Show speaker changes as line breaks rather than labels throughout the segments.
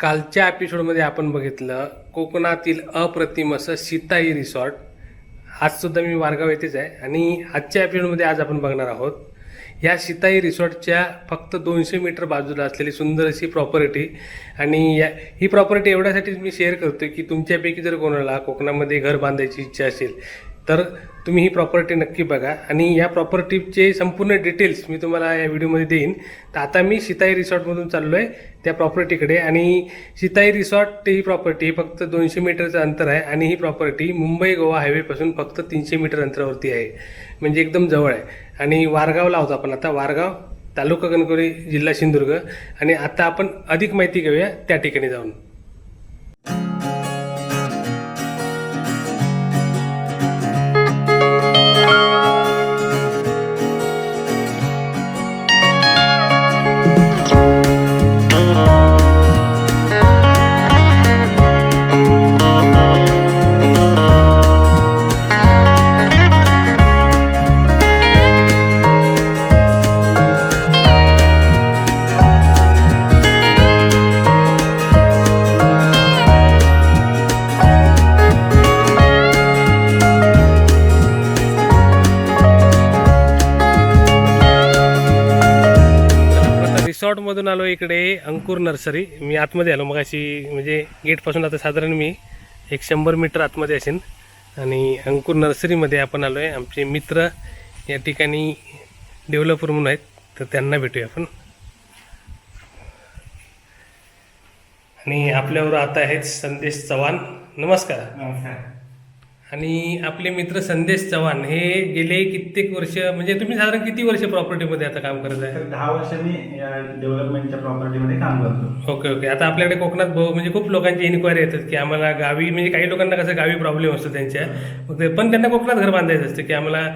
कालच्या एपिसोडमध्ये आपण बघितलं कोकणातील अप्रतिम असं सीताई रिसॉर्ट. आजसुद्धा मी वारगाव येथेच आहे आणि आजच्या एपिसोडमध्ये आज आपण बघणार आहोत या सीताई रिसॉर्टच्या फक्त दोनशे मीटर बाजूला असलेली सुंदर अशी प्रॉपर्टी आणि या ही प्रॉपर्टी एवढ्यासाठीच मी शेअर करतो की तुमच्यापैकी जर कोणाला कोकणामध्ये घर बांधायची इच्छा असेल तर तुम्ही ही प्रॉपर्टी नक्की बघा. आणि या प्रॉपर्टीचे संपूर्ण डिटेल्स मी तुम्हाला या व्हिडिओमध्ये देईन. तर आता मी सीताई रिसॉर्टमधून चाललो आहे त्या प्रॉपर्टीकडे आणि सीताई रिसॉर्ट ही प्रॉपर्टी ही फक्त दोनशे मीटरचं अंतर आहे. आणि ही प्रॉपर्टी मुंबई गोवा हायवेपासून फक्त तीनशे मीटर अंतरावरती आहे. म्हणजे एकदम जवळ आहे. आणि वारगावला आहोत आपण आता. वारगाव तालुका कणकवली जिल्हा सिंधुदुर्ग. आणि आता आपण अधिक माहिती घेऊया त्या ठिकाणी जाऊन. रिसॉर्टमधून आलो इकडे अंकुर नर्सरी. मी आतमध्ये आलो. मग अशी म्हणजे गेटपासून आता साधारण मी एक शंभर मीटर आतमध्ये असेन. आणि अंकुर नर्सरीमध्ये आपण आलो आहे आमचे मित्र या ठिकाणी डेव्हलपर म्हणून आहेत. तर त्यांना भेटूया आपण. आणि आपल्यावर आता आहेत संदेश चव्हाण. नमस्कार.
नमस्कार.
आणि आपले मित्र संदेश चव्हाण हे गेले कित्येक वर्ष म्हणजे तुम्ही साधारण किती वर्ष प्रॉपर्टीमध्ये आता काम करत आहे?
दहा वर्ष मी या डेव्हलपमेंटच्या प्रॉपर्टीमध्ये काम करतो.
Okay okay. आता आपल्याकडे कोकणात म्हणजे खूप लोकांची इन्क्वायरी येतात की आम्हाला गावी म्हणजे काही लोकांना कसं गावी प्रॉब्लेम असतो त्यांच्या. मग पण त्यांना कोकणात घर बांधायचं असतं की आम्हाला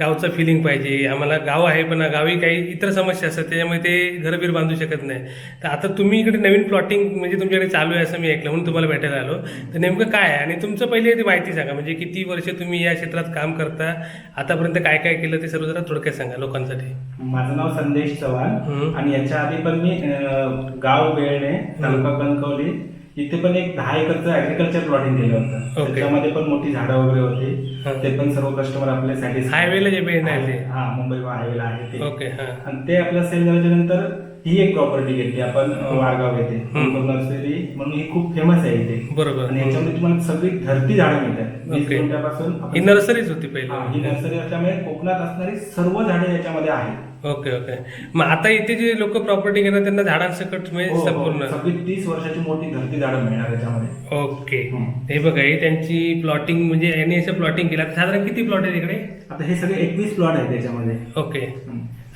गावचं फिलिंग पाहिजे आम्हाला गाव आहे पण गावी काही इतर समस्या असतात त्याच्यामुळे ते घरबीर बांधू शकत नाही. तर आता तुम्ही इकडे नवीन प्लॉटिंग म्हणजे तुमच्याकडे चालू आहे असं मी ऐकलं म्हणून तुम्हाला भेटायला आलो. तर नेमकं काय आहे? आणि तुमचं पहिले ती माहिती सांगा म्हणजे किती वर्ष तुम्ही या क्षेत्रात काम करता? आतापर्यंत काय काय केलं ते सर्व जरा थोडक्यात सांगा लोकांसाठी.
माझं नाव संदेश. चव्हाण. आणि याच्या आधी पण मी अं, गाव बेळणे तालुका कणकवली इथे पण एक दहा एकरचं ऍग्रिकल्चर प्लॉटिंग केलं होतं. त्याच्यामध्ये पण मोठी झाडं वगैरे
हा.
होती ते पण सर्व कस्टमर आपले साठी
हायवेला जे बेन आहे ते.
हा मुंबई हायवेला आहे ते.
ओके हां.
आणि ते आपलं सेल झाल्याच्यानंतर ही एक प्रॉपर्टी घेतली आपण वारगाव येथे. नर्सरी म्हणून ही खूप फेमस आहे इथे.
बरोबर.
आणि याच्यामध्ये तुम्हाला सगळी धरती झाडं मिळतात.
ही नर्सरीच होती पहिली.
ही नर्सरी असल्यामुळे कोकणात असणारी सर्व झाडे याच्यामध्ये आहेत.
Okay okay. मग आता इथे जे लोक प्रॉपर्टी घेणार त्यांना झाडांसकट म्हणजे
हो, हो.
संपूर्ण.
तीस वर्षाची मोठी धरती झाडं मिळणार याच्यामध्ये.
ओके. हे बघा ही त्यांची प्लॉटिंग म्हणजे यांनी असं प्लॉटिंग केलं. साधारण किती प्लॉट आहे तिकडे
आता हे सगळे एकवीस प्लॉट आहेत त्याच्यामध्ये
ओके.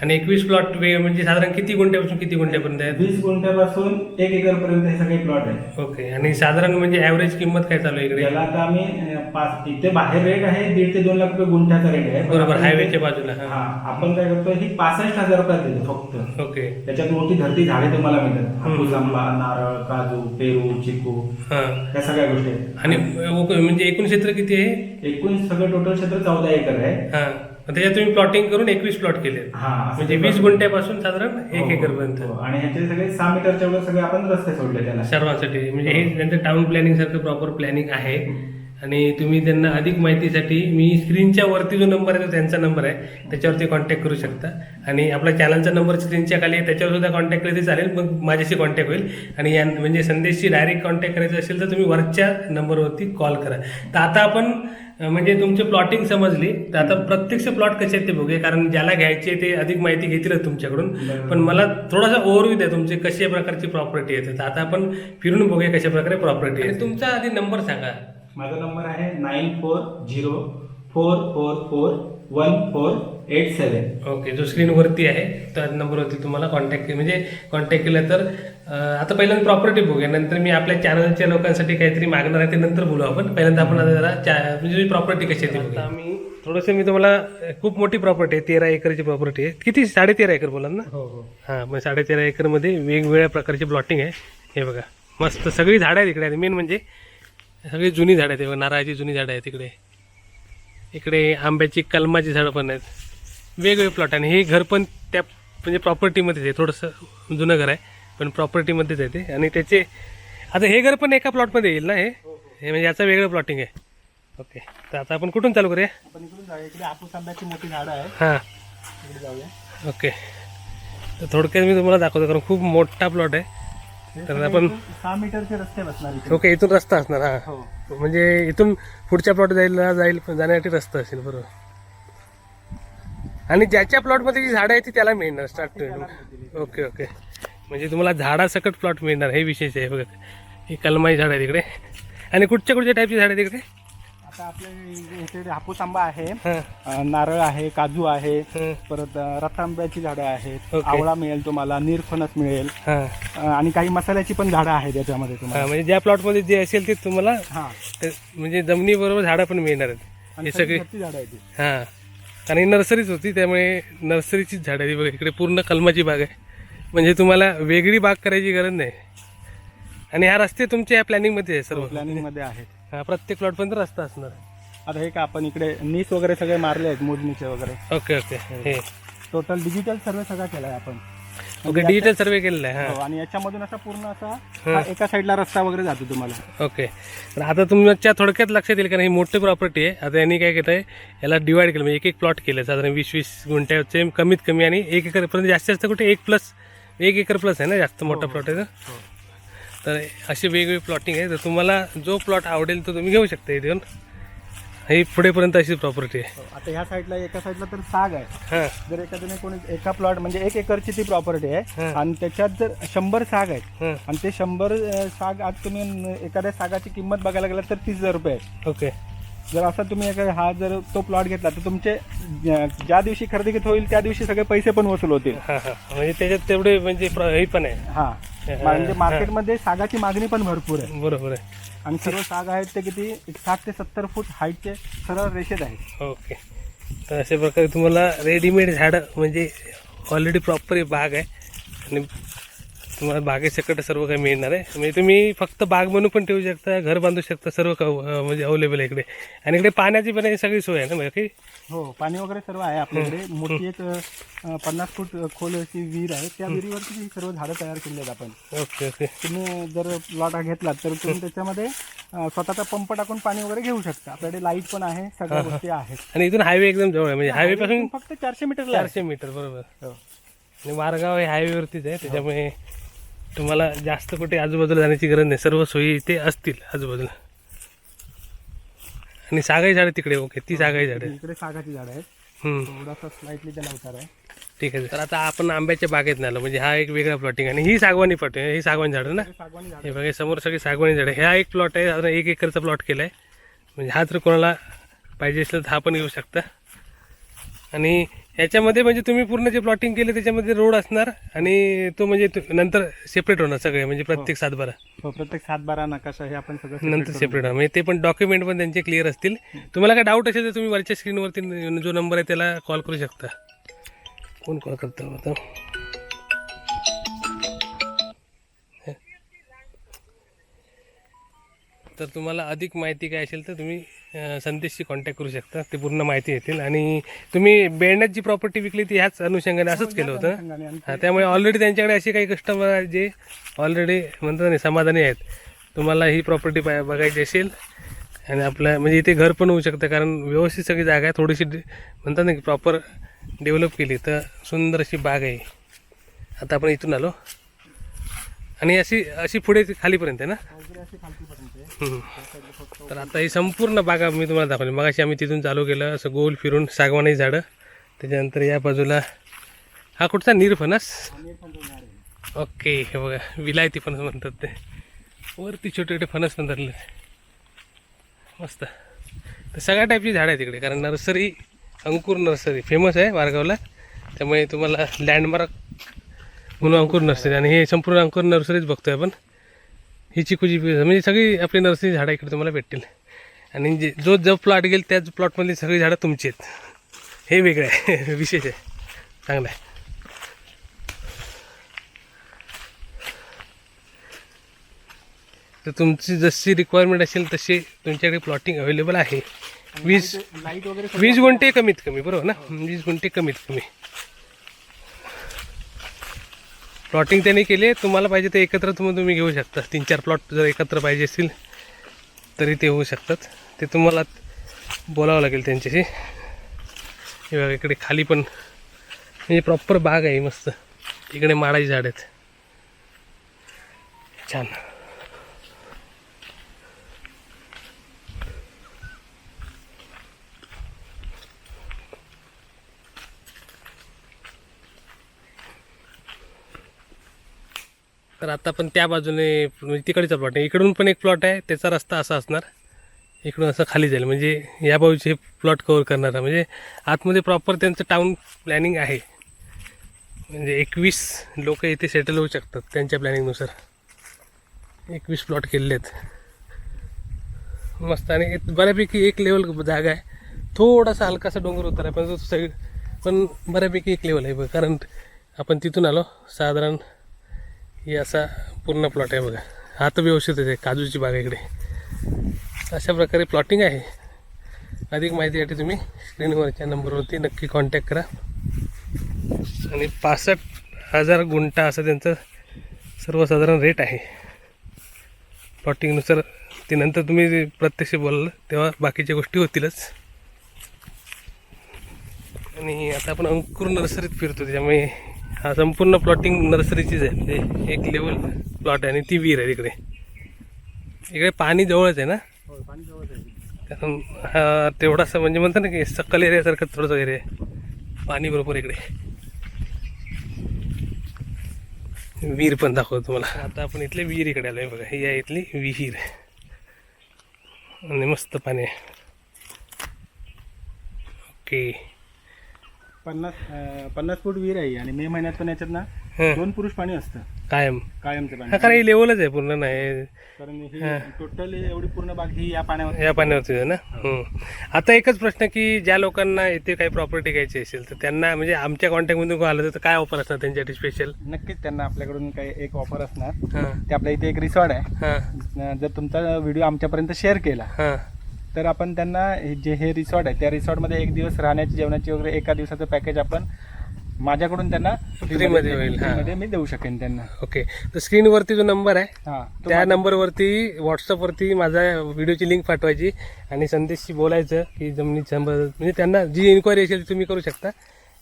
आणि एकवीस प्लॉट म्हणजे साधारण किती गुंठ्यापासून किती गुंठ्यापर्यंत आहेत?
वीस गुंठ्यापासून एक एकर पर्यंत हे सगळे प्लॉट आहेत.
ओके आणि साधारण म्हणजे ऍव्हरेज किंमत काय चालू आहे इकडे?
याला आता आम्ही अं, पाच इथे बाहेर रेट आहे दीड ते दोन लाख रुपये गुंठ्याचा रेट आहे.
बरोबर
आपण-
हायवेच्या बाजूला हा.
हा आपण काय करतो ही पासष्ट हजार रुपयात देतो फक्त.
ओके.
त्याच्यात मोठी धरती झाडे तुम्हाला मिळतात. हापूस आंबा नारळ काजू पेरू चिकू
हा.
या सगळ्या गोष्टी आहेत.
आणि ओके, म्हणजे एकूण क्षेत्र किती आहे?
एकूण सगळं टोटल क्षेत्र चौदा एकर आहे.
हा. त्याच्यात तुम्ही प्लॉटिंग करून एकवीस प्लॉट केले
हा
म्हणजे वीस गुंठ्यापासून साधारण
हो,
एक
हो,
एकर पर्यंत
हो. आणि ह्याचे सगळे सहा मीटरच्या वगैरे सगळे आपण रस्ते सोडले त्याला.
सर्वांसाठी. म्हणजे हे त्यांचं टाउन प्लॅनिंग सारखं प्रॉपर प्लॅनिंग आहे. आणि तुम्ही त्यांना अधिक माहितीसाठी मी स्क्रीनच्या वरती जो नंबर आहे तो त्यांचा नंबर आहे. त्याच्यावरती कॉन्टॅक्ट करू शकता. आणि आपला चॅनलचा नंबर स्क्रीनच्या खाली आहे त्याच्यावर सुद्धा कॉन्टॅक्ट केले तर चालेल मग माझ्याशी कॉन्टॅक्ट होईल. आणि या म्हणजे संदेशशी डायरेक्ट कॉन्टॅक्ट करायचं असेल तर तुम्ही वरच्या नंबरवरती कॉल करा. तर आता आपण म्हणजे तुमचे प्लॉटिंग समजली. तर आता प्रत्यक्ष प्लॉट कसे आहेत ते बघूया कारण ज्याला घ्यायचे ते अधिक माहिती घेतीलच तुमच्याकडून. पण मला थोडासा ओव्हरव्ह्यू द्या तुमचे कशा प्रकारची प्रॉपर्टी येते तर आता आपण फिरून बघूया कशा प्रकारे प्रॉपर्टी आहे तुमचा आधी नंबर सांगा.
माझा नंबर आहे nine four zero four four four one four eight seven
okay जो स्क्रीनवरती आहे त्या नंबरवरती तुम्हाला कॉन्टॅक्ट म्हणजे कॉन्टॅक्ट केलं तर आता पहिल्यांदा प्रॉपर्टी बघूया. नंतर मी आपल्या चॅनलच्या लोकांसाठी काहीतरी मागणार आहे ते नंतर बोलू आपण. पहिल्यांदा आपण आता जरा चा म्हणजे प्रॉपर्टी कशी आहे ती. आम्ही थोडंसं मी तुम्हाला खूप मोठी प्रॉपर्टी आहे तेरा एकरची प्रॉपर्टी आहे. किती? साडेतेरा एकर बोला ना?
हो हो.
हां मग साडेतेरा एकरमध्ये वेगवेगळ्या प्रकारची प्लॉटिंग आहे. हे बघा. मस्त सगळी झाडं आहेत इकडे. मेन म्हणजे सगळी जुनी झाडं आहेत. हे बघा, नारळाची जुनी झाडं आहेत इकडे. इकडे आंब्याची कलमाची झाडं पण आहेत. वेगवेगळे प्लॉट आणि हे घर पण त्या म्हणजे प्रॉपर्टीमध्येच आहे. थोडंसं जुनं घर आहे पण प्रॉपर्टीमध्येच आहे ते. आणि त्याचे आता हे घर पण एका प्लॉटमध्ये येईल ना हे? हे म्हणजे याचं वेगळं प्लॉटिंग आहे. ओके तर आता आपण कुठून चालू करूया?
आपण इकडून जाऊया. इकडे हापूस आंब्याची मोठी झाडं आहे
हां.
जाऊया.
ओके तर थोडक्यात मी तुम्हाला दाखवतो कारण खूप मोठा प्लॉट आहे. तर आपण
सहा मीटरचे रस्ते बसणार
ओके इथून रस्ता असणार हां.
हो.
म्हणजे इथून पुढच्या प्लॉट जायला जाईल जाण्यासाठी रस्ता असेल बरोबर. आणि ज्याच्या प्लॉटमध्ये जी झाडं आहे ती त्याला मिळणार स्टार्ट ओके ओके. म्हणजे तुम्हाला झाडासकट प्लॉट मिळणार हे विशेष आहे बघा. ही कलमाई झाड आहे तिकडे. आणि कुठच्या कुठच्या टाईपची झाड आहे तिकडे?
आता आपल्या इथे हापूस आंबा आहे
हां.
अं, नारळ आहे काजू आहे
हां.
परत अं, रतांब्याची झाडं आहेत
ओके.
आवळा मिळेल तुम्हाला निरफणस मिळेल
हां.
अं, आणि काही मसाल्याची पण झाडं आहेत त्याच्यामध्ये तुम्हाला.
हां म्हणजे ज्या प्लॉटमध्ये जे असेल ते तुम्हाला
हा.
ते- म्हणजे जमिनीबरोबर झाडं पण मिळणार आहेत. हे सगळी
घरची झाडं आहेत.
हां. आणि नर्सरीच होती त्यामुळे नर्सरीचीच झाडं आहे बघा इकडे पूर्ण कलमाची बाग आहे. म्हणजे तुम्हाला वेगळी बाग करायची गरज नाही. आणि हा रस्ते तुमच्या या प्लॅनिंगमध्ये आहे सर्व.
प्लॅनिंगमध्ये आहेत.
हा प्रत्येक प्लॉटपर्यंत रस्ता असणार.
आता हे का आपण इकडे नीस वगैरे सगळे मारले आहेत मोजणीचे वगैरे.
Okay okay. हे.
टोटल डिजिटल सर्वे सगळा केलाय आपण.
ओके डिजिटल सर्वे केलेला आहे
हो, आणि याच्यामधून असा पूर्ण असा हा. एका साईडला रस्ता वगैरे जातो तुम्हाला.
हां ओके. तर आता तुमच्या थोडक्यात लक्षात येईल कारण ही मोठी प्रॉपर्टी आहे. आता यांनी काय केलं आहे याला डिवाइड केलं म्हणजे एक एक प्लॉट केलं साधारण वीस वीस गुंठ्याचे कमीत कमी आणि एक एकरपर्यंत जास्तीत जास्त कुठे एक प्लस एक एकर प्लस आहे ना जास्त मोठा प्लॉट आहे तर तर असे वेगवेगळे प्लॉटिंग आहे. तर तुम्हाला जो प्लॉट आवडेल तो तुम्ही घेऊ शकता इथे येऊन. ही पुढेपर्यंत अशी प्रॉपर्टी आहे.
हो, आता ह्या साईडला एका साईडला तर साग आहे. जर एखाद्याने कोणी एका प्लॉट म्हणजे एक एकरची ती प्रॉपर्टी आहे. आणि त्याच्यात जर शंभर साग आहेत आणि ते शंभर साग आज तुम्ही एखाद्या सागाची किंमत बघायला गेला तर तीस हजार रुपये आहे
ओके.
जर असा तुम्ही एखादा हा जर तो प्लॉट घेतला तर तुमचे ज्या दिवशी खरेदी घेत होईल त्या दिवशी सगळे पैसे पण वसूल होतील.
म्हणजे त्याच्यात तेवढे म्हणजे हे पण आहे.
हा. म्हणजे मार्केटमध्ये सागाची मागणी पण भरपूर आहे.
बरोबर आहे.
आणि सर्व साग आहेत ते किती? एक साठ ते सत्तर फूट हाईटचे सरळ रेषेत आहेत.
ओके. तर अशा प्रकारे तुम्हाला रेडीमेड झाडं म्हणजे ऑलरेडी प्रॉपर बाग आहे. आणि तुम्हाला बागेसकट सर्व काही मिळणार आहे. म्हणजे तुम्ही फक्त बाग बनवून पण ठेवू शकता घर बांधू शकता सर्व म्हणजे अवेलेबल आहे इकडे. आणि इकडे पाण्याची पण सगळी सोय आहे ना बाकी
हो पाणी वगैरे सर्व आहे आपल्याकडे. मोठी एक पन्नास फूट खोल अशी विहीर आहे. त्या विहिरीवरती सर्व झाडं तयार केली आहेत आपण.
Okay okay.
तुम्ही जर प्लॉट घेतलात तर तुम्ही त्याच्यामध्ये स्वतःचा पंप टाकून पाणी वगैरे घेऊ शकता. आपल्याकडे लाइट पण आहे सगळ्या गोष्टी आहेत.
आणि इथून हायवे एकदम जवळ आहे म्हणजे हायवे पासून
फक्त चारशे मीटरला आहे.
चारशे मीटर बरोबर.
हो.
आणि मारगाव हे हायवेवरतीच आहे त्याच्यामुळे तुम्हाला जास्त कुठे आजूबाजूला जाण्याची गरज नाही. सर्व सोयी इथे असतील आजूबाजूला. आणि सागाई झाडं तिकडे ओके ती सागाई झाडं.
इकडे सागाची झाडं आहेत.
हम्म,
थोडासा स्लाइटली त्याला उतार आहे.
ठीक आहे तर आता आपण आंब्याच्या बागेत आलो म्हणजे हा एक वेगळा प्लॉटिंग आणि ही सागवानी प्लॉट ही सागवानी झाडं ना?
हे सागवानी
हे बघा समोर सगळी सागवानी झाडं ह्या एक प्लॉट आहे. साधारण एक एकरचा प्लॉट केला आहे म्हणजे हा जर कोणाला पाहिजे असेल तर हा पण येऊ शकता. आणि याच्यामध्ये म्हणजे तुम्ही पूर्ण जे प्लॉटिंग केलं त्याच्यामध्ये रोड असणार आणि तो म्हणजे तु- नंतर सेपरेट होणार सगळे म्हणजे प्रत्येक सातबारा.
हो प्रत्येक सात बारा नकाशा हे आपण सगळं
नंतर सेपरेट होणार. म्हणजे ते पण डॉक्युमेंट पण त्यांचे क्लिअर असतील. तुम्हाला काय डाऊट असेल तर तुम्ही वरच्या स्क्रीनवरती जो नंबर आहे त्याला कॉल करू शकता. कोण कॉल करतो आता? तर तुम्हाला अधिक माहिती काय असेल तर तुम्ही संदेशशी कॉन्टॅक्ट करू शकता. ते पूर्ण माहिती येतील. आणि तुम्ही बेळण्यात जी प्रॉपर्टी विकली ती ह्याच अनुषंगाने असंच केलं होतं. त्यामुळे ऑलरेडी त्यांच्याकडे असे काही कस्टमर आहेत जे ऑलरेडी म्हणतात नाही समाधानी आहेत. तुम्हाला ही प्रॉपर्टी बघायची असेल. आणि आपल्या म्हणजे इथे घर पण होऊ शकतं कारण व्यवस्थित सगळी जागा आहे. थोडीशी डे- म्हणतात ना की प्रॉपर डेव्हलप केली तर सुंदर अशी बाग आहे. आता आपण इथून आलो. आणि अशी अशी पुढे खालीपर्यंत आहे ना. हम्म. तर आता ही संपूर्ण बागा मी तुम्हाला दाखवली. मग आम्ही तिथून चालू केलं असं गोल फिरून सागवानी झाडं. त्याच्यानंतर या बाजूला हा कुठचा निरफणस. ओके हे बघा विलायती फणस म्हणतात ते. वरती छोटे छोटे फणस पण धरले मस्त. तर सगळ्या टाईपची झाडं आहे तिकडे कारण नर्सरी अंकुर नर्सरी फेमस आहे वारगावला. त्यामुळे तुम्हाला लँडमार्क म्हणून अंकुर नर्सरी आणि हे संपूर्ण अंकुर नर्सरीच बघतोय आपण. ही चिकूची म्हणजे सगळी आपली नर्सरी झाडं इकडे तुम्हाला भेटतील. आणि जे जो जो प्लॉट गेल त्याच प्लॉटमधली सगळी झाडं तुमची आहेत. हे वेगळं आहे. विशेष आहे. चांगलं आहे. तर तुमची जशी रिक्वायरमेंट असेल तशी तुमच्याकडे प्लॉटिंग अवेलेबल आहे. वीस
लाइट वगैरे सर्व
वीस गुंठे कमीत कमी बरोबर ना? वीस गुंठे कमीत कमी. प्लॉटिंग त्यांनी केली तुम्हाला पाहिजे ते एकत्र तुम्ही तुम्ही घेऊ शकता. तीन चार प्लॉट जर एकत्र पाहिजे असतील तरी ते होऊ शकतात. ते तुम्हाला बोलावं लागेल त्यांच्याशी. हे बघा इकडे खाली पण म्हणजे प्रॉपर बाग आहे मस्त. इकडे माडाची झाड आहेत. छान. तर आता पण त्या बाजूने म्हणजे तिकडचा प्लॉट आहे. इकडून पण एक प्लॉट आहे त्याचा रस्ता असा असणार. इकडून असं खाली जाईल. म्हणजे या बाजूचे प्लॉट कवर करणारा म्हणजे आतमध्ये प्रॉपर त्यांचं टाऊन प्लॅनिंग आहे. म्हणजे एकवीस लोक इथे सेटल होऊ शकतात त्यांच्या प्लॅनिंगनुसार एकवीस प्लॉट केलेले आहेत. मस्त. आणि बऱ्यापैकी एक लेवल जागा आहे. थोडासा हलकासा डोंगर उतार आहे पण तो सगळी पण बऱ्यापैकी एक लेवल आहे बघ. कारण आपण तिथून आलो साधारण हे असा पूर्ण प्लॉट आहे बघा. हा तर व्यवस्थितच आहे काजूची बाग इकडे. अशा प्रकारे प्लॉटिंग आहे. अधिक माहितीसाठी तुम्ही स्क्रीनवरच्या नंबरवरती नक्की कॉन्टॅक्ट करा. आणि पासष्ट हजार गुंठा असं त्यांचं सर्वसाधारण रेट आहे. प्लॉटिंगनुसार ते नंतर तुम्ही प्रत्यक्ष बोलाल तेव्हा बाकीच्या गोष्टी होतीलच. आणि आता आपण अंकुर नर्सरीत फिरतो त्याच्यामुळे हा संपूर्ण प्लॉटिंग नर्सरीचीच आहे. एक लेवल प्लॉट आहे आणि ती विहीर आहे तिकडे. इकडे पाणी जवळच आहे ना? कारण हा तेवढासा म्हणजे म्हणतात ना की सक्कल एरियासारखं थोडंसं एरिया आहे. पाणी बरोबर इकडे. विहीर पण दाखवतो तुम्हाला. आता आपण इथले विहीर इकडे आलोय बघा. ही आहे इथली विहीर. आणि मस्त पाणी आहे. ओके
पन्नास अं, पन्नास फूट विहीर आहे आणि मे महिन्यात पण याच्यात ना
हं,
दोन पुरुष पाणी असतं.
कायम.
कायमचं
हा
पाणी
कारण ही लेवलच आहे पूर्ण नाही
कारण ही टोटल एवढी पूर्ण बाग ही या पाण्यावर
या पाण्यावरती आहे ना. आता एकच प्रश्न की ज्या लोकांना इथे काही प्रॉपर्टी घ्यायची असेल तर त्यांना म्हणजे आमच्या कॉन्टॅक्टमधून आलं तर काय ऑफर असणार त्यांच्यासाठी स्पेशल
नक्कीच त्यांना आपल्याकडून काही एक ऑफर असणार.
हां.
ते आपल्या इथे एक रिसॉर्ट आहे.
हां.
अं, जर तुमचा व्हिडिओ आमच्यापर्यंत शेअर केला
हां.
तर आपण त्यांना हे जे हे रिसॉर्ट आहे त्या रिसॉर्टमध्ये एक दिवस राहण्याची जेवणाची वगैरे एका दिवसाचं पॅकेज आपण माझ्याकडून त्यांना
फ्रीमध्ये होईल, हां.
फ्रीमध्ये मी देऊ शकेन त्यांना.
ओके तर स्क्रीनवरती जो नंबर आहे
हा तो
त्या नंबरवरती व्हॉट्सअपवरती माझा व्हिडिओची लिंक पाठवायची आणि संदेशशी बोलायचं की जमिनीची संबंध म्हणजे त्यांना जी इन्क्वायरी असेल ती तुम्ही करू शकता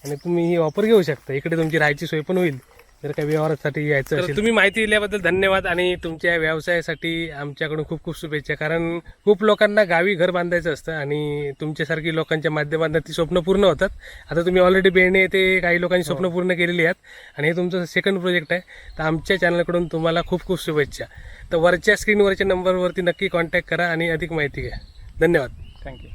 आणि तुम्ही ही ऑफर घेऊ शकता. इकडे तुमची राहायची सोय पण होईल. जर काही व्यवहारासाठी यायचं असेल. तुम्ही माहिती दिल्याबद्दल धन्यवाद आणि तुमच्या व्यवसायासाठी आमच्याकडून खूप खूप शुभेच्छा. कारण खूप लोकांना गावी घर बांधायचं असतं आणि तुमच्यासारखी लोकांच्या माध्यमातून ती स्वप्न पूर्ण होतात. आता तुम्ही ऑलरेडी बेणे येथे काही लोकांनी स्वप्न पूर्ण केलेली आहेत आणि हे तुमचं सेकंड प्रोजेक्ट आहे. तर आमच्या चॅनलकडून तुम्हाला खूप खूप शुभेच्छा. तर वरच्या स्क्रीनवरच्या नंबरवरती नक्की कॉन्टॅक्ट करा आणि अधिक माहिती घ्या. धन्यवाद.
थँक्यू